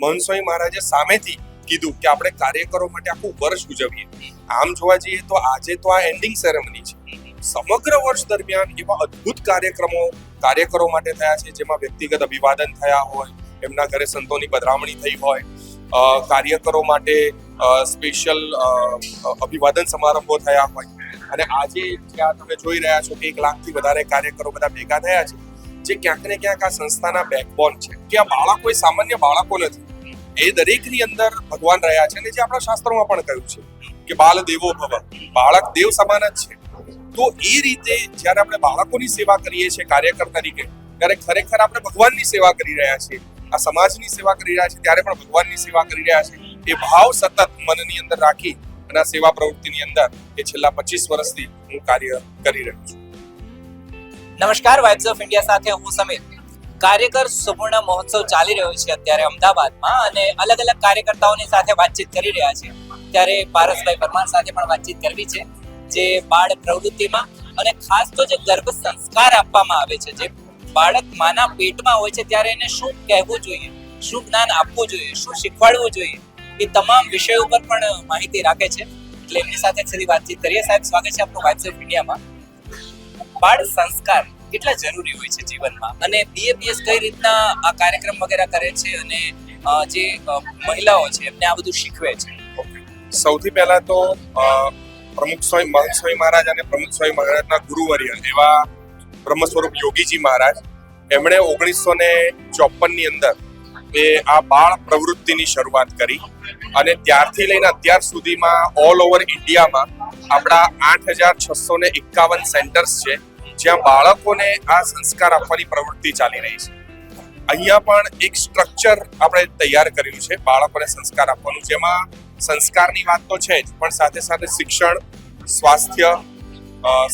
સ્વામી મહારાજે સામેથી કીધું કે આપણે કાર્યકરો માટે આખું વર્ષ ઉજવીએ આમ જોવા જઈએ તો આજે તો આ એન્ડિંગ સેરેમની છે. સમગ્ર વર્ષ દરમિયાન એવા અદ્ભુત કાર્યક્રમો કાર્યકરો માટે થયા છે, જેમાં વ્યક્તિગત અભિવાદન થયા હોય, એમના ઘરે સંતોની પધરામણી થઈ હોય કાર્યકરો માટે સ્પેશિયલ અભિવાદન સમારંભો થયા હોય. અને આજે જ્યાં તમે જોઈ રહ્યા છો કે એક લાખથી વધારે કાર્યકરો બધા ભેગા થયા છે જે ક્યાંક ને ક્યાંક આ સંસ્થાના બેકબોન છે. કે આ બાળકો એ સામાન્ય બાળકો નથી. એ દરેકની અંદર ભગવાન રહ્યા છે અને જે આપણા શાસ્ત્રોમાં પણ કહ્યું છે કે બાલ દેવો ભવ, બાળક દેવ સમાન જ છે. તો એ રીતે જ્યારે આપણે બાળકોની સેવા કરીએ છીએ કાર્યકર તરીકે, ત્યારે ખરેખર આપણે ભગવાનની સેવા કરી રહ્યા છીએ. આ સમાજની સેવા કરી રહ્યા છીએ, ત્યારે પણ ભગવાનની સેવા કરી રહ્યા છીએ એ ભાવ સતત મનની અંદર રાખી અને સેવા પ્રવૃત્તિની અંદર એ છેલ્લા પચીસ વર્ષથી હું કાર્ય કરી રહ્યો છું. નમસ્કાર વાઇબ્સ ઓફ ઇન્ડિયા સાથે હું સમીર. કાર્યકર સુવર્ણ મહોત્સવ ચાલી રહ્યો છે અત્યારે અમદાવાદમાં અને અલગ અલગ કાર્યકર્તાઓની સાથે વાતચીત કરી રહ્યા છે. ત્યારે પારસભાઈ પરમાર સાથે પણ વાતચીત કરવી છે, જે બાળ પ્રવૃત્તિમાં અને ખાસ તો જે ગર્ભ સંસ્કાર આપવામાં આવે છે, જે બાળક માના પેટમાં હોય છે ત્યારે એને શું કહેવું જોઈએ, શું જ્ઞાન આપવું જોઈએ, શું શીખવાડવું જોઈએ, એ તમામ વિષયો ઉપર પણ માહિતી રાખે છે. એટલે એમની સાથે સીધી વાતચીત કરીએ. સાહેબ, સ્વાગત છે આપનું વાઇબ્સ ઓફ ઇન્ડિયામાં બાળ સંસ્કાર કેટલા જરૂરી હોય છે જીવનમાં? અને બીએપીએસ કઈ રીતના આ કાર્યક્રમ વગેરે કરે છે અને જે મહિલાઓ છે એમને આ બધું શીખવે છે? સૌથી પહેલા તો પ્રમુખ સ્વામી મહંત સ્વામી મહારાજ અને પ્રમુખ સ્વામી મહારાજના ગુરુવર્ય એવા બ્રહ્મ સ્વરૂપ યોગીજી મહારાજ, એમણે ઓગણીસો ને ચોપનની અંદર એ આ બાળ પ્રવૃત્તિની શરૂઆત કરી અને ત્યારથી લઈને અત્યાર સુધીમાં ઓલ ઓવર ઇન્ડિયામાં આપણા આઠ હજાર છસો ને એકાવન સેન્ટર્સ છે. જ્યાં બાળકોને આ સંસ્કાર આપવાની પ્રવૃત્તિ ચાલી રહી છે. અહીંયા પણ એક સ્ટ્રક્ચર આપણે તૈયાર કર્યું છે, બાળકોને સંસ્કાર આપવાનું. જેમાં સંસ્કારની વાત તો છે જ, પણ સાથે સાથે શિક્ષણ, સ્વાસ્થ્ય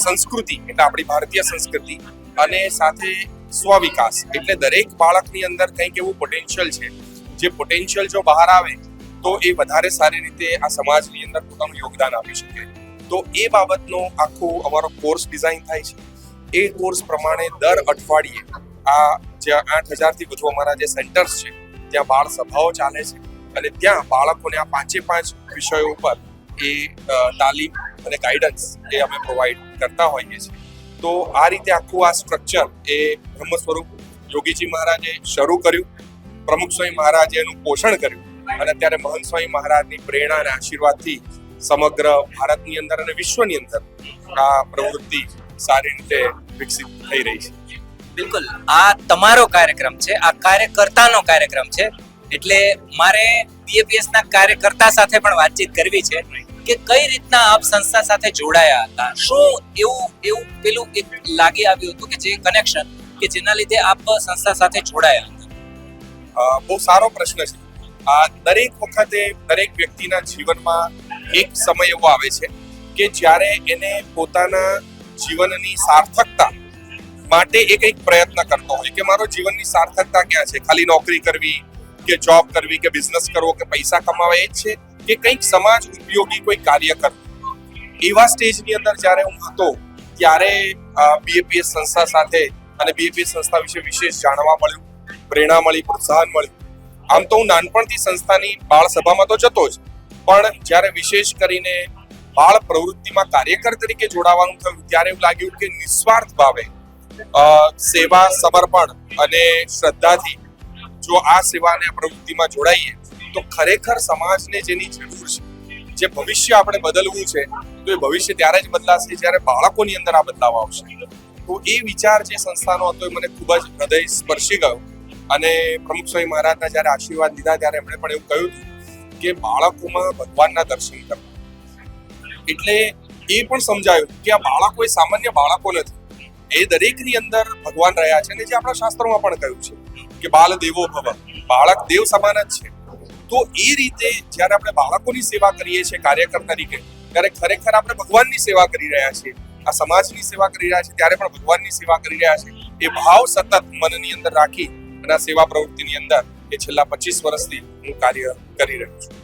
સંસ્કૃતિ એટલે આપણી ભારતીય સંસ્કૃતિ અને સાથે સ્વવિકાસ. એટલે દરેક બાળકની અંદર કંઈક એવું પોટેન્શિયલ છે. જે પોટેન્શિયલ જો બહાર આવે, તો એ વધારે સારી રીતે આ સમાજની અંદર પોતાનું યોગદાન આપી શકે. તો એ બાબતનો આખો અમારો કોર્સ ડિઝાઇન થાય છે. એ કોર્સ પ્રમાણે દર અઠવાડિયે આ જ્યાં આઠ હજારથી વધુ અમારા જે સેન્ટર્સ છે, ત્યાં બાળ સભાઓ ચાલે છે અને ત્યાં બાળકોને આ પાંચે પાંચ વિષયો ઉપર એ તાલીમ અને ગાઈડન્સ એ અમે પ્રોવાઈડ કરતા હોઈએ છીએ. તો આ રીતે આખું આ સ્ટ્રક્ચર એ બ્રહ્મ સ્વરૂપ યોગીજી મહારાજે શરૂ કર્યું, પ્રમુખ સ્વામી મહારાજે એનું પોષણ કર્યું અને અત્યારે મહંત સ્વામી મહારાજની પ્રેરણા અને આશીર્વાદથી સમગ્ર ભારતની અંદર અને વિશ્વની અંદર આ પ્રવૃત્તિ સારી રીતે વિકસિત થઈ રહી છે. બિલકુલ. આ તમારો કાર્યક્રમ છે આ કાર્યકર્તાનો કાર્યક્રમ છે એટલે મારે બીએપીએસ ના કાર્યકર્તા સાથે પણ વાતચીત કરવી છે કે કઈ રીતના આપ સંસ્થા સાથે જોડાયા હતા? શું એવું એવું પેલું એક લાગી આવ્યું હતું કે જે કનેક્શન કે જેના લીધે આપ સંસ્થા સાથે જોડાયા હતા? બહુ સારો પ્રશ્ન છે. આ દરેક વખતે દરેક વ્યક્તિના જીવનમાં એક સમય એવો આવે છે કે જ્યારે એને પોતાના જીવનની સાર્થકતા માટે એ કંઈક પ્રયત્ન કરતો હોય કે મારો જીવનની સાર્થકતા ક્યાં છે? ખાલી નોકરી કરવી કે જોબ કરવી કે બિઝનેસ કરવો કે પૈસા કમાવા? એ જ છે કે કંઈક સમાજ ઉપયોગી કોઈ કાર્ય કરવું એવા સ્ટેજની અંદર જ્યારે હું હતો, ત્યારે બીએપીએસ સંસ્થા સાથે અને બીએપીએસ સંસ્થા વિશે વિશેષ જાણવા મળ્યું, પ્રેરણા મળી, પ્રોત્સાહન મળ્યું. આમ તો હું નાનપણથી સંસ્થાની બાળ સભામાં તો જતો જ, પણ જ્યારે વિશેષ કરીને બાળ પ્રવૃત્તિમાં કાર્યકર તરીકે જોડાવાનું થયું, ત્યારે એવું લાગ્યું કે નિસ્વાર્થ ભાવે સેવા સમર્પણ અને શ્રદ્ધાથી જો આ સેવાને પ્રવૃત્તિમાં જોડાઈએ, તો ખરેખર સમાજને જેની જરૂર છે, જે ભવિષ્ય આપણે બદલવું છે, તો એ ભવિષ્ય ત્યારે જ બદલાશે જ્યારે બાળકોની અંદર આ બદલાવ આવશે. તો એ વિચાર જે સંસ્થાનો હતો એ મને ખૂબ જ હૃદય સ્પર્શી ગયો. અને પ્રમુખ સ્વામી મહારાજના જ્યારે આશીર્વાદ લીધા ત્યારે એમણે પણ એવું કહ્યું હતું કે બાળકોમાં ભગવાનના દર્શન કરવા એટલે એ પણ સમજાયું કે આ બાળકો એ સામાન્ય બાળકો નથી. એ દરેકની અંદર ભગવાન રહ્યા છે અને જે આપણા શાસ્ત્રોમાં પણ કહ્યું છે કે બાલ દેવો ભવ, બાળક દેવ સમાન જ છે. તો એ રીતે જ્યારે આપણે બાળકોની સેવા કરીએ છીએ કાર્યકર તરીકે, ત્યારે ખરેખર આપણે ભગવાનની સેવા કરી રહ્યા છીએ. આ સમાજની સેવા કરી રહ્યા છીએ ત્યારે પણ ભગવાનની સેવા કરી રહ્યા છીએ એ ભાવ સતત મનની અંદર રાખી અને આ સેવા પ્રવૃત્તિની અંદર એ છેલ્લા પચીસ વર્ષથી હું કાર્ય કરી રહ્યો છું.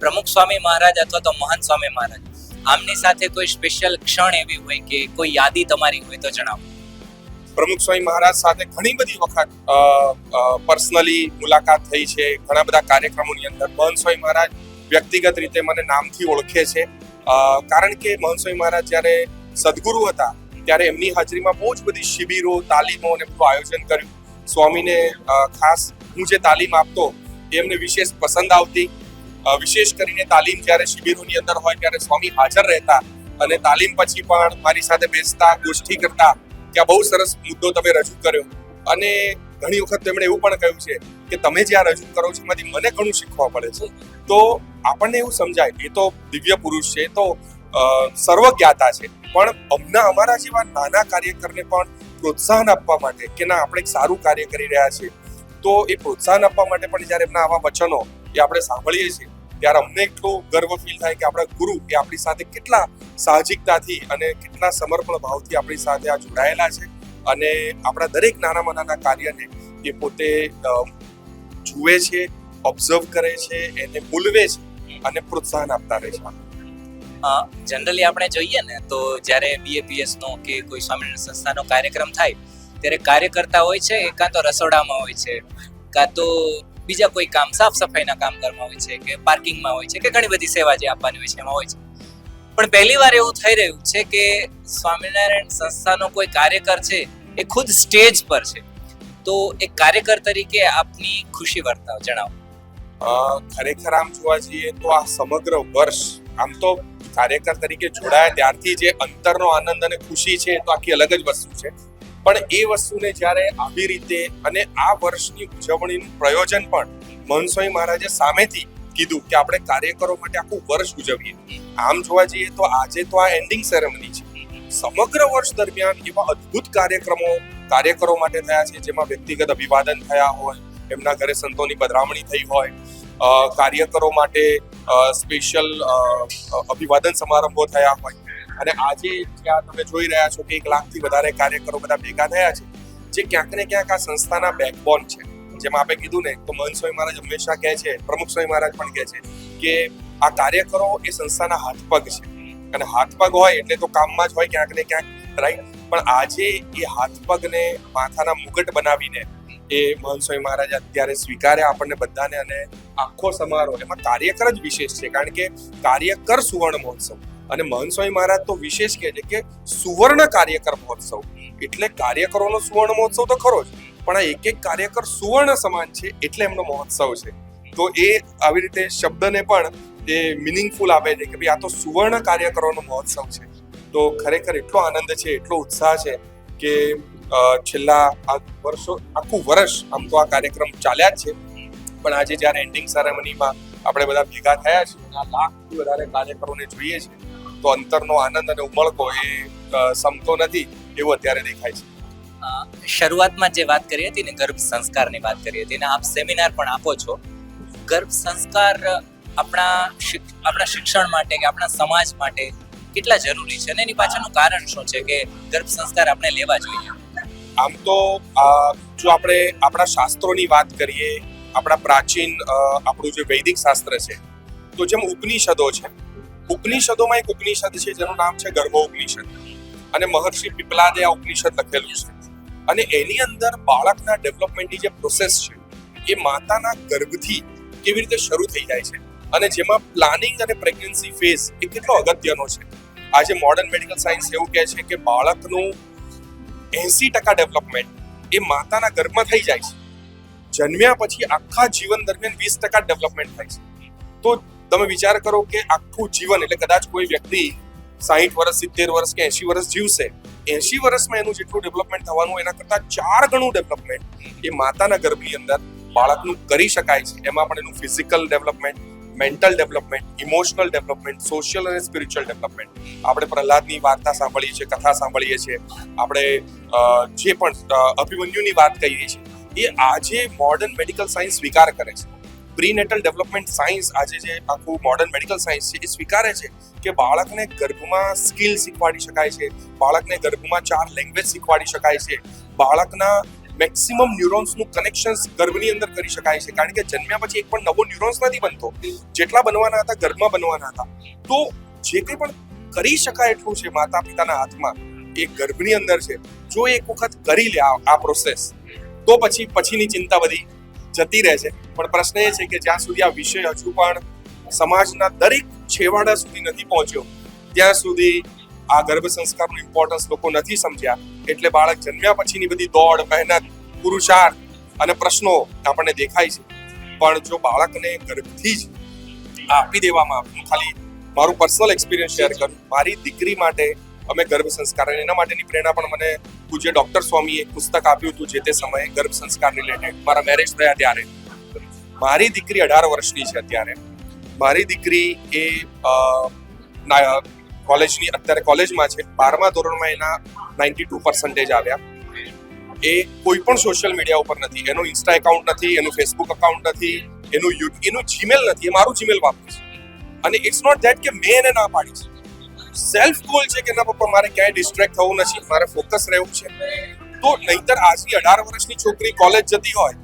પ્રમુખ સ્વામી મહારાજ અથવા તો મહંત સ્વામી મહારાજ. આમની સાથે કોઈ સ્પેશિયલ ક્ષણ એવી હોય કે કોઈ યાદી તમારી હોય તો જણાવો. પ્રમુખ સ્વામી મહારાજ સાથે ઘણી બધી વખત પર્સનલી મુલાકાત થઈ છે. ઘણા બધા કાર્યક્રમોની અંદર. મહંત સ્વામી મહારાજ વ્યક્તિગત રીતે મને નામથી ઓળખે છે. કારણ કે મહંત સ્વામી મહારાજ જ્યારે સદગુરુ હતા, ત્યારે એમની હાજરીમાં બહુ જ બધી શિબિરો, તાલીમો અને બધું આયોજન કર્યું. સ્વામીને ખાસ હું જે તાલીમ આપતો એમને વિશેષ પસંદ આવતી. વિશેષ કરીને તાલીમ જ્યારે શિબિરોની અંદર હોય ત્યારે સ્વામી હાજર રહેતા અને તાલીમ પછી પણ મારી સાથે બેસતા, ગોષ્ઠી કરતા આ બહુ સરસ મુદ્દો તમે રજૂ કર્યો. અને ઘણી વખત તેમણે એવું પણ કહ્યું છે કે તમે જે આ રજૂ કરો છો એમાંથી મને ઘણું શીખવા પડે છે. તો આપણને એવું સમજાય, એ તો દિવ્ય પુરુષ છે તો સર્વજ્ઞાતા છે. પણ અમના અમારા જેવા નાના કાર્યકરને પણ પ્રોત્સાહન આપવા માટે કે ના, આપણે સારું કાર્ય કરી રહ્યા છીએ, તો એ પ્રોત્સાહન આપવા માટે પણ જ્યારે એમના આવા વચનો એ આપણે સાંભળીએ છીએ, ત્યારે અમને એટલો ગર્વ ફીલ થાય કે આપણા ગુરુ એ આપણી સાથે કેટલા સાહજિકતાથી અને કેટલા સમર્પણ ભાવથી આપણી સાથે આ જોડાયેલા છે. અને આપણા દરેક નાનામાં નાના કાર્યને એ પોતે જુએ છે ઓબ્ઝર્વ કરે છે, એને મૂલવે છે અને પ્રોત્સાહન આપતા રહે છે. જનરલી આપણે જોઈએ ને, તો જ્યારે બીએપીએસ નો કે કોઈ સ્વામિનારાયણ સંસ્થાનો કાર્યક્રમ થાય, ત્યારે કાર્યકર્તા હોય છે એ કાં તો રસોડામાં હોય છે, કાં તો બીજા કોઈ કામ, સાફ સફાઈના કામકારમાં હોય છે કે પાર્કિંગમાં હોય છે કે ઘણી બધી સેવા જે આપવાની હોય છે, એમાં હોય છે. પણ પહેલી વાર એવું થઈ રહ્યું છે કે સ્વામિનારાયણ સંસ્થાનો કોઈ કાર્યકર છે, એ ખુદ સ્ટેજ પર છે. તો એક કાર્યકર તરીકે આપની ખુશી વર્તાવ, જણાવો. ખરેખર આમ જોવા જઈએ તો આ સમગ્ર વર્ષ આમ તો કાર્યકર તરીકે જોડાયા ત્યારથી જે અંતરનો આનંદ અને ખુશી છે તો આખી અલગ જ વસ્તુ છે. પણ એ વસ્તુને જ્યારે આવી રીતે અને આ વર્ષની ઉજવણીનું પ્રયોજન પણ મનસોઈ મહારાજે સામેથી કીધું કે આપણે કાર્યકરો માટે આખું વર્ષ ઉજવીએ. આમ જોવા જઈએ તો આજે તો આ એન્ડિંગ સેરેમની છે. સમગ્ર વર્ષ દરમિયાન એવા અદ્ભુત કાર્યક્રમો કાર્યકરો માટે થયા છે, જેમાં વ્યક્તિગત અભિવાદન થયા હોય, એમના ઘરે સંતોની પધરામણી થઈ હોય કાર્યકરો માટે સ્પેશિયલ અભિવાદન સમારંભો થયા હોય. અને આજે જ્યાં તમે જોઈ રહ્યા છો કે એક લાખથી વધારે કાર્યકરો બધા ભેગા થયા છે, જે ક્યાંક ને ક્યાંક આ સંસ્થાના બેકબોન છે. જેમ આપણે કીધું ને, તો મહંત સ્વામી મહારાજ હંમેશા કહે છે, પ્રમુખ સ્વામી મહારાજ પણ કહે છે કે આ કાર્યકરો એ સંસ્થાના હાથ પગ છે. અને હાથ પગ હોય એટલે તો કામમાં જ હોય ક્યાંક ને ક્યાંક રાઈટ પણ આજે એ હાથ પગને માથાના મુગટ બનાવીને એ મહંત સ્વામી મહારાજ અત્યારે સ્વીકાર્યા આપણને બધાને અને આખો સમારોહ, એમાં કાર્યકર જ વિશેષ છે. કારણ કે કાર્યકર સુવર્ણ મહોત્સવ. અને મહંત સ્વામી મહારાજ તો વિશેષ કહે છે કે સુવર્ણ કાર્યકર મહોત્સવ. એટલે કાર્યકરોનો સુવર્ણ મહોત્સવ તો ખરો જ, પણ આ એક એક કાર્યકર સુવર્ણ સમાન છે એટલે એમનો મહોત્સવ છે. તો એ આવી રીતે શબ્દને પણ એ મિનિંગફુલ આપે છે કે ભાઈ આ તો સુવર્ણ કાર્યકરોનો મહોત્સવ છે. તો ખરેખર એટલો આનંદ છે, એટલો ઉત્સાહ છે કે છેલ્લા આ વર્ષો, આખું વર્ષ આમ તો આ કાર્યક્રમ ચાલ્યા જ છે. પણ આજે જ્યારે એન્ડિંગ સેરેમનીમાં આપણે બધા ભેગા થયા છીએ અને આ લાખથી વધારે કાર્યકરોને જોઈએ છે તો અંતરનો આનંદ અને ઉમળકો એ સમતો નથી એવું અત્યારે દેખાય છે. શરૂઆતમાં જે વાત કરી હતી ને ગર્ભ સંસ્કારની વાત કરી હતી ને આપ સેમિનાર પણ આપો છો. ગર્ભ સંસ્કાર આપણા આપણા શિક્ષણ માટે કે આપણા સમાજ માટે કેટલા જરૂરી છે અને એની પાછળનું કારણ શું છે કે ગર્ભ સંસ્કાર આપણે લેવા જોઈએ? આમ તો જો આપણે આપણા શાસ્ત્રોની વાત કરીએ આપણા પ્રાચીન આપણું જે વૈદિક શાસ્ત્ર છે તો જેમ ઉપનિષદો છે ઉપનિષદોમાં એક ઉપનિષદ છે, જેનું નામ છે ગર્ભ ઉપનિષદ અને મહર્ષિ પીપલાદે આ ઉપનિષદ લખેલું છે. અને એની અંદર બાળકના ડેવલપમેન્ટની જે પ્રોસેસ છે, એ માતાના ગર્ભથી કેવી રીતે શરૂ થઈ જાય છે. અને જેમાં પ્લાનિંગ અને પ્રેગ્નન્સી ફેઝ એ કેટલો અગત્યનો છે. આજે મોડર્ન મેડિકલ સાયન્સ એવું કહે છે કે બાળકનું એસી ટકા ડેવલપમેન્ટ એ માતાના ગર્ભમાં થઈ જાય છે. જન્મ્યા પછી આખા જીવન દરમિયાન વીસ ટકા ડેવલપમેન્ટ થાય છે. તો તમે વિચાર કરો કે આખું જીવન, એટલે કદાચ કોઈ વ્યક્તિ સાહીઠ વર્ષ, સિત્તેર વર્ષ કે એસી વર્ષ જીવશે એસી વર્ષમાં એનું જેટલું ડેવલપમેન્ટ થવાનું, એના કરતા ચાર ગણું ડેવલપમેન્ટ એ માતાના ગર્ભની અંદર બાળકનું કરી શકાય છે. એમાં પણ એનું physical development mental development emotional development social અને સ્પિરિચ્યુઅલ ડેવલપમેન્ટ આપણે પ્રહલાદની વાર્તા સાંભળીએ છીએ, કથા સાંભળીએ છીએ. આપણે જે પણ અભિમન્યુની વાત કહીએ છીએ. એ આજે મોડર્ન મેડિકલ સાયન્સ સ્વીકાર કરે છે. પ્રીનેટલ ડેવલપમેન્ટ સાયન્સ આજે જે આખું મોડર્ન મેડિકલ સાયન્સ છે, એ સ્વીકારે છે કે બાળકને ગર્ભમાં સ્કિલ શીખવાડી શકાય છે, બાળકને ગર્ભમાં ચાર લેંગ્વેજ શીખવાડી શકાય છે, બાળકના મેક્સિમમ ન્યુરોન્સનું કનેક્શન ગર્ભની અંદર કરી શકાય છે. કારણ કે જન્મ્યા પછી એક પણ નવો ન્યુરોન્સ નથી બનતો. જેટલા બનવાના હતા, ગર્ભમાં બનવાના હતા. તો જે કંઈ પણ કરી શકાય એટલું છે માતા પિતાના હાથમાં, એ ગર્ભની અંદર છે. જો એક વખત કરી લે આ પ્રોસેસ તો પછી, પછીની ચિંતા બધી જતી રહે છે. પણ પ્રશ્ન એ છે કે જ્યાં સુધી આ વિષય હજુ પણ સમાજના દરેક છેવાડા સુધી નથી પહોંચ્યો, ત્યાં સુધી આ ગર્ભ સંસ્કારનું ઇમ્પોર્ટન્સ લોકો નથી સમજ્યા. એટલે બાળક જન્મ્યા પછીની બધી દોડ, મહેનત, પુરુષાર્થ અને પ્રશ્નો આપણને દેખાય છે. પણ જો બાળકને ગર્ભથી જ આપી દેવામાં હું ખાલી મારું પર્સનલ એક્સપિરિયન્સ શેર કરું. મારી દીકરી માટે અમે ગર્ભ સંસ્કાર અને એના માટેની પ્રેરણા પણ મને પૂજ્ય ડોક્ટર સ્વામીએ એક પુસ્તક આપ્યું હતું જે તે સમયે ગર્ભ સંસ્કાર રિલેટેડ મારા મેરેજ થયા ત્યારે. મારી દીકરી અઢાર વર્ષની છે અત્યારે. મારી દીકરી એ કોલેજની, અત્યારે કોલેજમાં છે. બારમા ધોરણમાં એના નાઇન્ટી ટુ પર્સન્ટેજ આવ્યા. એ કોઈ પણ સોશિયલ મીડિયા ઉપર નથી. એનું ઇન્સ્ટા એકાઉન્ટ નથી, એનું ફેસબુક એકાઉન્ટ નથી, એનું યુ એનું જીમેલ નથી. એ મારું જીમેલ વાપરે છે. અને ઇટ્સ નોટ ધેટ કે મેં એને ના પાડી છે. સેલ્ફ ગોલ છે કે ના પપ્પા, મારે ક્યાંય ડિસ્ટ્રેક્ટ થવું નથી, મારે ફોકસ રહેવું છે. તો નહીતર આજની અઢાર વર્ષની છોકરી કોલેજ જતી હોય,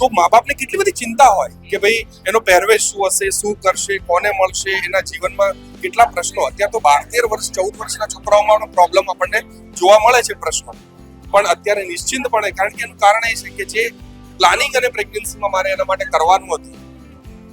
તો મા બાપને કેટલી બધી ચિંતા હોય કે ભાઈ એનો પહેરવેશ શું હશે, શું કરશે, કોને મળશે, એના જીવનમાં કેટલા પ્રશ્નો. અત્યારે તો બાર તેર વર્ષ, ચૌદ વર્ષના છોકરાઓમાં પ્રોબ્લેમ આપણને જોવા મળે છે પ્રશ્નો. પણ અત્યારે નિશ્ચિંતપણે, કારણ કે એનું કારણ એ છે કે જે પ્લાનિંગ અને પ્રેગ્નન્સીમાં મારે એના માટે કરવાનું હતું,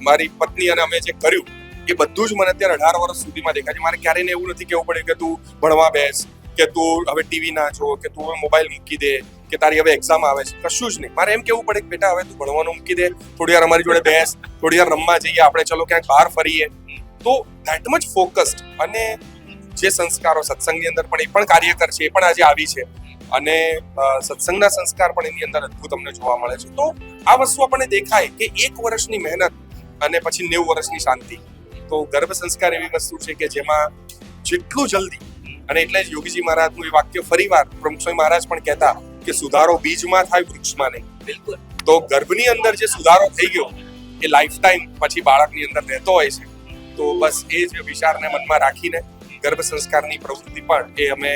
મારી પત્ની અને અમે જે કર્યું એ બધું જ મને અત્યારે અઢાર વર્ષ સુધીમાં દેખાય છે. મારે ક્યારેય એવું નથી કહેવું પડે કે તું ભણવા બેસ, કે તું હવે ટીવી ના જો, કે તું હવે મોબાઈલ મૂકી દે, કે તારી હવે એક્ઝામ આવે છે. કશું જ નહીં. મારે એમ કેવું પડે કે બેટા, હવે તું ભણવાનું મૂકી દે, થોડી વાર અમારી જોડે બેસ, થોડી વાર રમવા જઈએ, આપણે ચલો ક્યાંક બહાર ફરીએ. તો ધેટ મચ ફોકસ્ડ અને જે સંસ્કારો સત્સંગની અંદર પણ એ પણ કાર્યકર છે, એ પણ આજે આવી છે. અને સત્સંગના સંસ્કાર પણ એની અંદર અદ્ભુત અમને જોવા મળે છે. તો આ વસ્તુ આપણને દેખાય કે એક વર્ષની મહેનત અને પછી નેવું વર્ષની શાંતિ. તો ગર્ભ સંસ્કાર એવી વસ્તુ છે કે જેમાં જેટલું જલ્દી અને એટલે જ યોગીજી મહારાજનું એ વાક્ય ફરીવાર પ્રમુખ સ્વામી મહારાજ પણ કહેતા કે સુધારો બીજમાં થાય વૃક્ષમાં નહીં. બિલકુલ. તો ગર્ભની અંદર જે સુધારો થઈ ગયો એ લાઈફ ટાઈમ પછી બાળકની અંદર રહેતો હોય છે. તો બસ એ જ વિચારને મનમાં રાખીને ગર્ભ સંસ્કારની પ્રવૃત્તિ પણ એ અમે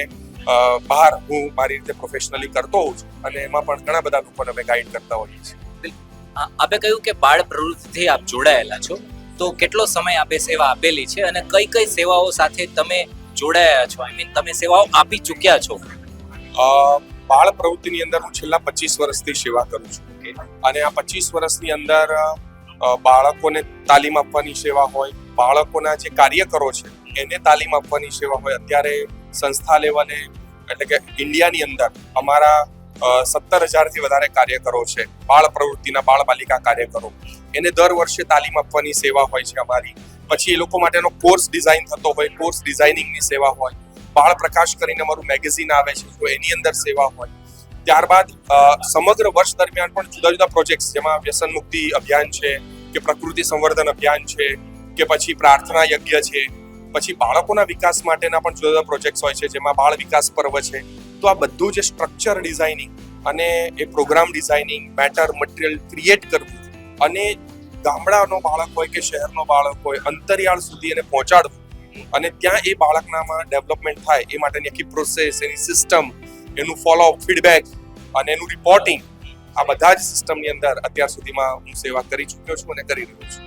બહાર હું મારી રીતે પ્રોફેશનલી કરતો હોઉં છું અને એમાં પણ ઘણા બધા લોકોને અમે ગાઈડ કરતા હોઈએ છીએ. આપે કહ્યું કે બાળ પ્રવૃત્તિથી આપ જોડાયેલા છો. તો કેટલો સમય આપે સેવા આપેલી છે અને કઈ કઈ સેવાઓ સાથે તમે જોડાયા છો? આઈ મીન તમે સેવાઓ આપી ચૂક્યા છો? બાળ પ્રવૃત્તિની અંદર હું છેલ્લા પચીસ વર્ષથી સેવા કરું છું. અને આ પચીસ વર્ષની અંદર બાળકોને તાલીમ આપવાની સેવા હોય બાળકોના જે કાર્યકરો છે એને તાલીમ આપવાની સેવા હોય. અત્યારે સંસ્થા લેવલે એટલે કે ઇન્ડિયાની અંદર અમારા સત્તર હજારથી વધારે કાર્યકરો છે. બાળ પ્રવૃત્તિના બાળ બાલિકા કાર્યકરો. એને દર વર્ષે તાલીમ આપવાની સેવા હોય છે અમારી. પછી એ લોકો માટેનો કોર્સ ડિઝાઇન થતો હોય, કોર્સ ડિઝાઇનિંગની સેવા હોય. બાળ પ્રકાશ કરીને અમારું મેગેઝિન આવે છે, તો એની અંદર સેવા હોય. ત્યારબાદ સમગ્ર વર્ષ દરમિયાન પણ જુદા જુદા પ્રોજેક્ટ્સ, જેમાં વ્યસન મુક્તિ અભિયાન છે, કે પ્રકૃતિ સંવર્ધન અભિયાન છે, કે પછી પ્રાર્થના યજ્ઞ છે, પછી બાળકોના વિકાસ માટેના પણ જુદા જુદા પ્રોજેક્ટ્સ હોય છે, જેમાં બાળ વિકાસ પર્વ છે. તો આ બધું જે સ્ટ્રક્ચર ડિઝાઇનિંગ અને એ program designing matter material create કરવું. અને ગામડાનો બાળક હોય કે શહેરનો બાળક હોય, અંતરિયાળ સુધી એને પહોંચાડવું. અને ત્યાં એ બાળકનામાં ડેવલપમેન્ટ થાય, એ માટેની આખી પ્રોસેસ એની સિસ્ટમ એનું ફોલો ફીડબેક અને એનું રિપોર્ટિંગ આ બધા જ સિસ્ટમની અંદર અત્યાર સુધીમાં હું સેવા કરી ચૂક્યો છું અને કરી રહ્યો છું.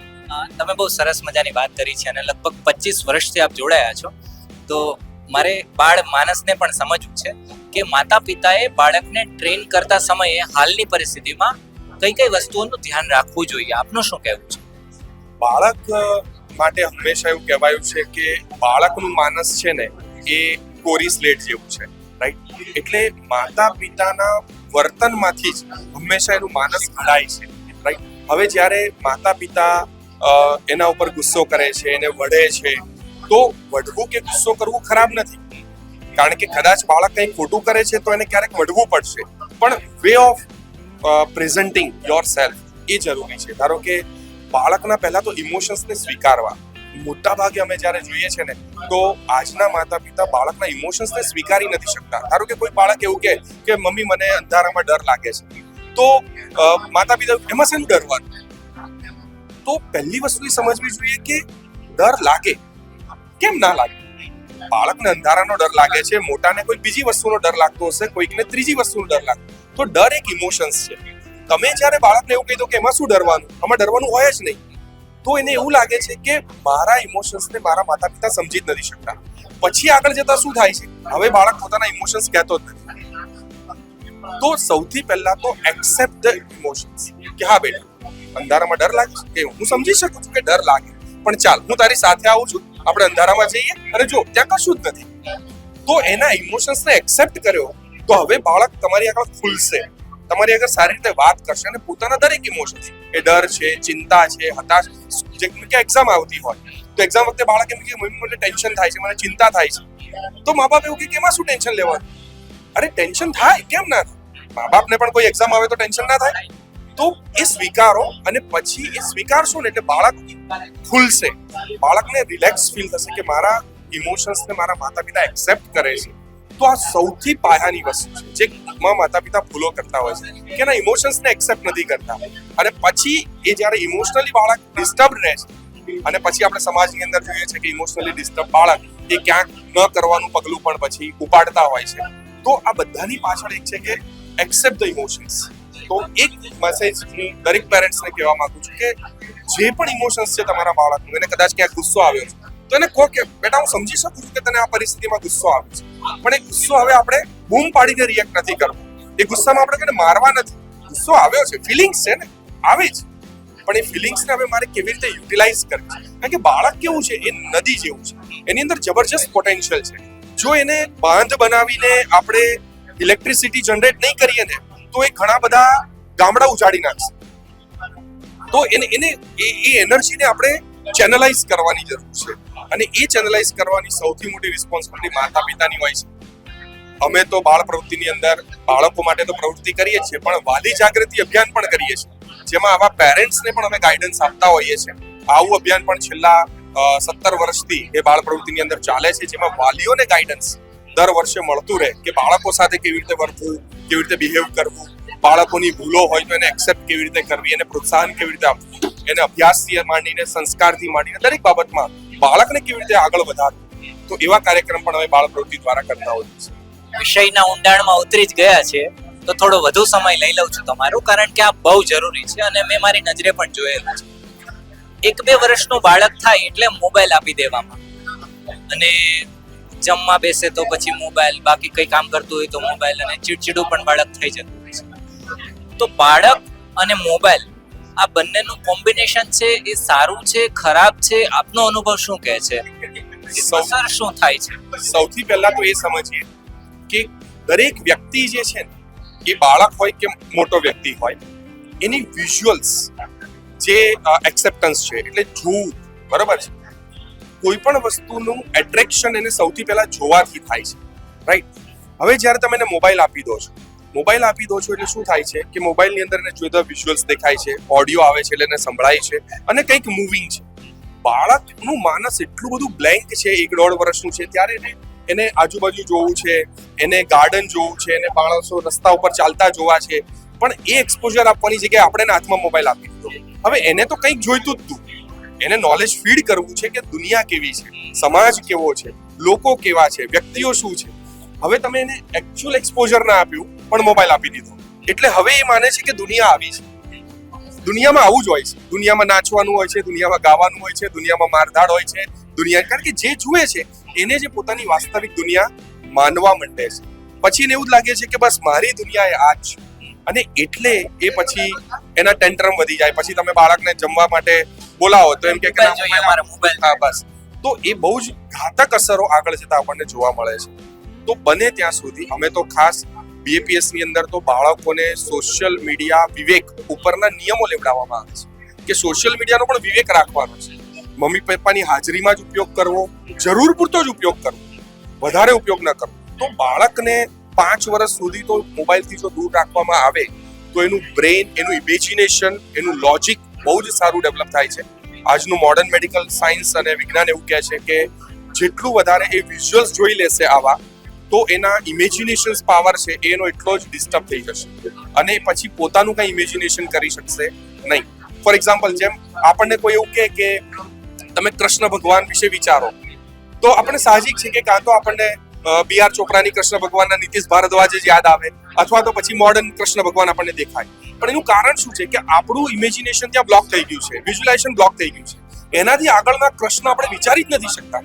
તમે બહુ સરસ મજાની વાત કરી છે અને લગભગ પચીસ વર્ષથી આપ જોડાયા છો. તો મારે બાળ માનસને પણ સમજવું છે. કે માતા પિતાએ બાળકને ટ્રેન કરતા સમયે હાલની પરિસ્થિતિમાં કઈ કઈ વસ્તુઓનું ધ્યાન રાખવું જોઈએ? આપનું શું કહેવું છે? બાળક માટે હંમેશા એવું કહેવાયું છે કે બાળકનું માનસ છે ને એ કોરી સ્લેટ જેવું છે રાઈટ એટલે માતા પિતાના વર્તનમાંથી જ હંમેશા એનું માનસ ઘડાય છે રાઈટ હવે જ્યારે માતા પિતા એના ઉપર ગુસ્સો કરે છે, એને વઢે છે, તો વઢવું કે ગુસ્સો કરવું ખરાબ નથી. કારણ કે કદાચ બાળક કંઈ ખોટું કરે છે તો એને ક્યારેક વઢવું પડશે. પણ way of presenting yourself એ જરૂરી છે. ધારો કે બાળકના પહેલા તો ઇમોશન્સને સ્વીકારવા. મોટા ભાગે અમે જ્યારે જોઈએ છે ને, તો આજના માતા પિતા બાળકના ઇમોશન્સને સ્વીકારી નથી શકતા. ધારો કે કોઈ બાળક એવું કહે કે, મમ્મી, મને અંધારામાં ડર લાગે છે. તો માતા પિતા એમાં શેનું ડરવાનું તો પહેલી વસ્તુ એ સમજવી જોઈએ કે ડર લાગે. કેમ ના લાગે? બાળકને અંધારાનો ડર લાગે છે, મોટાને કોઈ બીજી વસ્તુનો ડર લાગતો હશે, કોઈકને ત્રીજી વસ્તુનો ડર લાગતો તો ડર એક ઇમોશન્સ છે. તમે જ્યારે બાળકને એવું કહી દો કે એમાં શું ડરવાનું? આમાં ડરવાનું હોય જ નહીં. તો એને એવું લાગે છે કે મારા ઇમોશન્સને મારા માતા પિતા સમજી જ નથી શકતા. પછી આગળ જતા શું થાય છે? હવે બાળક પોતાના ઇમોશન્સ કહેતો જ નથી. તો સૌથી પહેલા તો એક્સેપ્ટ ધ ઇમોશન્સ કે હા, બેટા, અંધારામાં ડર લાગે છે? કે હું સમજી શકું છું કે ડર લાગે. પણ ચાલ, હું તારી સાથે આવું છું. આપણે અંધારામાં જઈએ અને જો, ત્યાં કશું જ નથી. તો એના ઇમોશન્સને એક્સેપ્ટ કર્યો, તો હવે બાળક તમારી આગળ ખુલશે. તમારી આગળ સારી રીતે વાત કરશે અને પોતાના દરેક ઇમોશન્સ એ ડર છે, ચિંતા છે, હતાશ જે કે એક્ઝામ આવતી હોય, તો એક્ઝામ વખતે બાળક એમ કે, મમ્મી, મને ટેન્શન થાય છે, મને ચિંતા થાય છે. તો મા બાપ એવું કે, કેમાં શું ટેન્શન લેવાનું? અરે ટેન્શન થાય, કેમ ના થાય? મા બાપને પણ કોઈ એક્ઝામ આવે તો ટેન્શન ના થાય? તો એ સ્વીકારો અને પછી એ સ્વીકારશો ને એટલે બાળક ખુલશે. બાળકને રિલેક્સ ફીલ થશે કે મારા ઇમોશન્સને મારા માતા પિતા એક્સેપ્ટ કરે છે. તો આ સૌથી પાયાની વસ્તુ છે જે માતા પિતા ભૂલો કરતા હોય છે. કે એના ઇમોશન્સને એક્સેપ્ટ નથી કરતા. અને પછી એ જ્યારે ઇમોશનલી બાળક ડિસ્ટર્બ રહે છે અને પછી આપણે સમાજની અંદર જોઈએ છે કે ઇમોશનલી ડિસ્ટર્બ બાળક એ ક્યાંક ન કરવાનું પગલું પણ પછી ઉપાડતા હોય છે. તો આ બધાની પાછળ એક છે કે એક્સેપ્ટ ધ ઇમોશન્સ તો એક મેસેજ હું દરેક પેરેન્ટ્સને કહેવા માંગુ છું કે જે પણ ઇમોશન્સ છે તમારા બાળકનું, એને કદાચ ક્યાંક ગુસ્સો આવ્યો છે, તો એને કહો કે, બેટા, હું સમજી શકું છું કે તને આ પરિસ્થિતિમાં ગુસ્સો આવ્યો છે, પણ એ ગુસ્સો હવે આપણે બૂમ પાડીને રિએક્ટ નથી કરવો. એ ગુસ્સામાં આપણે કને મારવા નથી. ગુસ્સો આવ્યો છે ફિલિંગ્સ છે ને, આવે જ. પણ એ ફિલિંગ્સને હવે મારે કેવી રીતે યુટિલાઇઝ કરવી કારણ કે બાળક કેવું છે, એ નદી જેવું છે. એની અંદર જબરજસ્ત પોટેન્શિયલ છે. જો એને બાંધ બનાવીને આપણે ઇલેક્ટ્રિસિટી જનરેટ નહીં કરીએ ને તો એ ઘણા બધા ગામડા ઉજાડી નાખશે. તો એને એને, એ એનર્જીને આપણે ચેનલાઇઝ કરવાની જરૂર છે. અને એ ચેનલાઇઝ કરવાની સૌથી મોટી રિસ્પોન્સિબિલિટી માતા પિતાની હોય છે. અમે તો બાળ પ્રવૃત્તિની અંદર બાળકો માટે તો પ્રવૃત્તિ કરીએ છીએ, પણ વાલી જાગૃતિ અભિયાન પણ કરીએ છીએ. જેમાં આવા પેરેન્ટ્સને પણ અમે ગાઈડન્સ આપતા હોઈએ છીએ. આવું અભિયાન પણ છેલ્લા સત્તર વર્ષથી એ બાળ પ્રવૃત્તિની અંદર ચાલે છે, જેમાં વાલીઓને ગાઈડન્સ દર વર્ષે મળતું રહે કે બાળકો સાથે કેવી રીતે વર્તવું કેવી રીતે બિહેવ કરવું, બાળકોની ભૂલો હોય તો એને એક્સેપ્ટ કેવી રીતે કરવી, એને પ્રોત્સાહન કેવી રીતે આપવું, એને અભ્યાસથી માંડીને સંસ્કારથી માંડીને દરેક બાબતમાં બાળકને કેવી રીતે આગળ વધારવું, તો એવા કાર્યક્રમ પણ અમે બાળ પ્રવૃત્તિ દ્વારા કરતા હોઈએ છીએ. વિષયના ઊંડાણમાં ઉતરી જ ગયા છે, તો થોડો વધુ સમય લઈ લઉં છું તમારો, કારણ કે આ બહુ જરૂરી છે અને મેં મારી નજરે પણ જોયેલું છે. એક બે વર્ષનું બાળક થાય એટલે મોબાઈલ આપી દેવામાં. અને જમવા બેસે તો પછી મોબાઈલ બાકી કઈ કામ કરતું હોય તો મોબાઈલ અને ચીડચીડું પણ બાળક થઈ જતું હોય છે. તો બાળક અને મોબાઈલ આ બંનેનું કોમ્બિનેશન છે એ સારું છે ખરાબ છે? આપનો અનુભવ શું કહે છે? અસર શું થાય છે? સૌથી પહેલા તો એ સમજીએ કે દરેક વ્યક્તિ જે છે ને એ બાળક હોય કે મોટો વ્યક્તિ હોય એની વિઝ્યુઅલ્સ જે એક્સેપ્ટન્સ છે એટલે જોવું બરાબર છે? કોઈ પણ વસ્તુનું એટ્રેક્શન એને સૌથી પહેલા જોવાથી થાય છે. રાઈટ હવે જ્યારે તમે એને મોબાઈલ આપી દો છો. મોબાઈલ આપી દો છો એટલે શું થાય છે કે મોબાઈલની અંદર એને જોઈતા વિઝ્યુઅલ્સ દેખાય છે ઓડિયો આવે છે એટલે એને સંભળાય છે અને કંઈક મૂવિંગ છે. બાળકનું માનસ એટલું બધું બ્લેન્ક છે, એક દોઢ વર્ષનું છે, ત્યારે એને એને આજુબાજુ જોવું છે, એને ગાર્ડન જોવું છે, એને માણસો રસ્તા ઉપર ચાલતા જોવા છે. પણ એ એક્સપોઝર આપવાની જગ્યાએ આપણે હાથમાં મોબાઈલ આપી દીધો. હવે એને તો કંઈક જોઈતું જ તું. એને નોલેજ ફીડ કરવું છે કે દુનિયા કેવી છે સમાજ કેવો છે લોકો કેવા છે વ્યક્તિઓ શું છે. હવે તમે એને એકચ્યુઅલ એક્સપોઝર ના આપ્યું પણ મોબાઈલ આપી દીધો. એટલે હવે એ માને છે કે દુનિયા આવી છે. દુનિયામાં આવું જ હોય છે. દુનિયામાં નાચવાનું હોય છે દુનિયામાં ગાવાનું હોય છે દુનિયામાં મારધાડ હોય છે દુનિયા કારણ કે જે જુએ છે એને જે પોતાની વાસ્તવિક દુનિયા માનવા માંડે છે. પછી એને એવું જ લાગે છે કે બસ મારી દુનિયા એ આ જ છે. અને એટલે એ પછી એના ટેન્ટ્રમ વધી જાય. પછી તમે બાળકને જમવા માટે બોલાવો તો એમ કે મોબાઈલ હા બસ. તો એ બહુ જ ઘાતક અસરો આગળ જતા આપણને જોવા મળે છે. તો બને ત્યાં સુધી અમે તો ખાસ બીએપીએસની અંદર તો બાળકોને સોશિયલ મીડિયા વિવેક ઉપરના નિયમો લેવડાવવામાં આવે છે. કે સોશિયલ મીડિયાનો પણ વિવેક રાખવાનો છે. મમ્મી પપ્પાની હાજરીમાં જ ઉપયોગ કરવો જરૂર પૂરતો જ ઉપયોગ કરવો વધારે ઉપયોગ ન કરવો. તો બાળકને પાંચ વર્ષ સુધી તો મોબાઈલથી જો દૂર રાખવામાં આવે તો એનું બ્રેન એનું ઇમેજિનેશન એનું લોજિક બહુ જ સારું ડેવલપ થાય છે. આજનું મોડર્ન મેડિકલ સાયન્સ અને વિજ્ઞાન એવું કહે છે કે જેટલું વધારે એ વિઝ્યુઅલ્સ જોઈ લેશે આવા, તો એના ઇમેજિનેશન્સ પાવર છે એનો એટલો જ ડિસ્ટર્બ થઈ જશે. અને પછી પોતાનું કંઈ ઇમેજિનેશન કરી શકશે નહીં. ફોર એક્ઝામ્પલ જેમ આપણને કોઈ એવું કહે કે તમે કૃષ્ણ ભગવાન વિશે વિચારો, તો આપણે સાહજિક છે કે કાં તો આપણને બી આર ચોપરાની કૃષ્ણ ભગવાનના નીતિશ ભારદ્વાજ જ યાદ આવે, અથવા તો પછી મોડર્ન કૃષ્ણ ભગવાન આપણને દેખાય. પણ એનું કારણ શું છે કે આપણું ઇમેજિનેશન ત્યાં બ્લોક થઈ ગયું છે વિઝ્યુલાઇઝેશન બ્લોક થઈ ગયું છે. એનાથી આગળના કૃષ્ણ આપણે વિચારી જ નથી શકતા.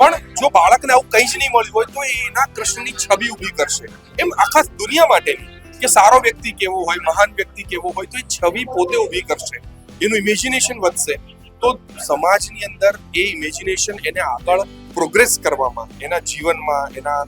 પણ જો બાળકને આવું કંઈ જ નહીં મળ્યું હોય, તો એના કૃષ્ણની છબી ઊભી કરશે. એમ આખા દુનિયા માટેની કે સારો વ્યક્તિ કેવો હોય, મહાન વ્યક્તિ કેવો હોય, તો એ છબી પોતે ઊભી કરશે. એનું ઇમેજિનેશન વધશે. તો સમાજની અંદર એ ઇમેજિનેશન એને આગળ પ્રોગ્રેસ કરવામાં, એના જીવનમાં, એના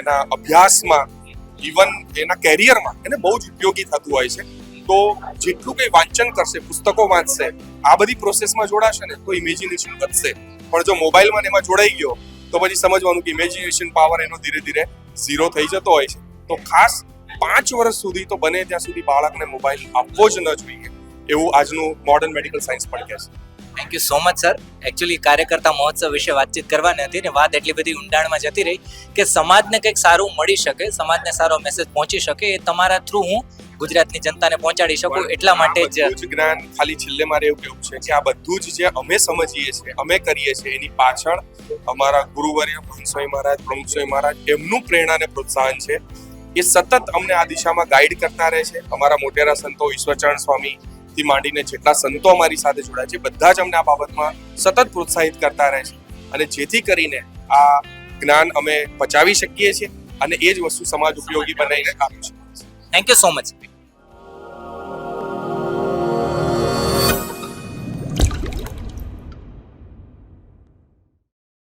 એના અભ્યાસમાં ઇવન એના કેરિયરમાં એને બહુ જ ઉપયોગી થતું હોય છે. તો જેટલું કંઈ વાંચન કરશે, પુસ્તકો વાંચશે, આ બધી પ્રોસેસમાં જોડાશે ને, તો ઇમેજિનેશન વધશે. પણ જો મોબાઈલમાં એમાં જોડાઈ ગયો, તો પછી સમજવાનું કે ઇમેજિનેશન પાવર એનો ધીરે ધીરે ઝીરો થઈ જતો હોય છે. તો ખાસ પાંચ વર્ષ સુધી તો બને ત્યાં સુધી બાળકને મોબાઈલ આપવો જ ન જોઈએ. એવું આજનું મોડર્ન મેડિકલ સાયન્સ પણ કહે છે thank you so much sir actually કાર્યકર્તા મહોત્સવ વિશે વાતચીત કરવાની હતી ને વાત એટલી બધી ઊંડાણમાં જતી રહી કે સમાજને કંઈક સારું મળી શકે સમાજને સારો મેસેજ પહોંચી શકે એ તમારા થ્રુ હું ગુજરાતની જનતાને પહોંચાડી શકું એટલા માટે જ જ્ઞાન ખાલી છેલ્લે મારે એવું કેવું છે કે આ બધું જ જે અમે સમજીએ છીએ અમે કરીએ છીએ એની પાછળ અમારા ગુરુવર્ય મહંસોઈ મહારાજ પ્રમુખસોઈ મહારાજ એમનું પ્રેરણા અને પ્રોત્સાહન છે. એ સતત અમને આ દિશામાં ગાઈડ કરતા રહે છે. અમારા મોટેરા સંતો ઈશ્વરચરણ સ્વામી થી માંડીને જેટલા સંતો અમારી સાથે જોડાય છે, બધા જ અમને આ બાબતમાં સતત પ્રોત્સાહિત કરતા રહે છે. અને જેથી કરીને આ જ્ઞાન અમે પચાવી શકીએ છીએ અને એ જ વસ્તુ સમાજ ઉપયોગી બનાવીને કામ છે થેન્ક યુ સો મચ